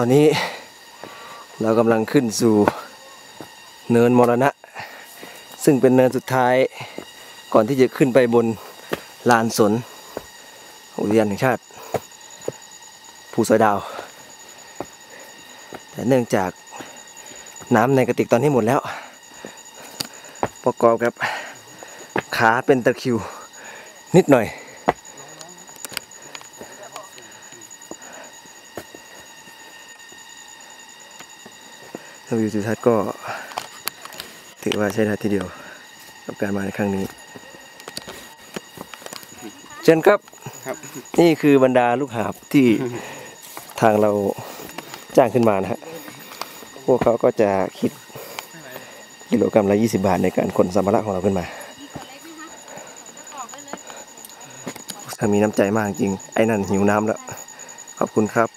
ตอนนี้เรากำลังขึ้นสู่เนินมรณะ ซึ่งเป็นเนินสุดท้ายก่อนที่จะขึ้นไปบนลานสน อุทยานแห่งชาติ ภูสอยดาว แต่เนื่องจากน้ำในกระติกตอนนี้หมดแล้ว ประกอบกับขาเป็นตะคิวนิดหน่อย วิวทิวทัศน์ก็ถือว่าใช้ได้ทีเดียว กับการมาในครั้งนี้ เช่นครับครับ นี่คือบรรดาลูกหาบที่ทางเราจ้างขึ้นมานะฮะ พวกเขาก็จะคิดกิโลกรัมละ 20 บาทในการขนสัมภาระของเราขึ้นมาถ้ามีน้ำใจมากจริง ไอ้นั่นหิวน้ำแล้ว ขอบคุณครับ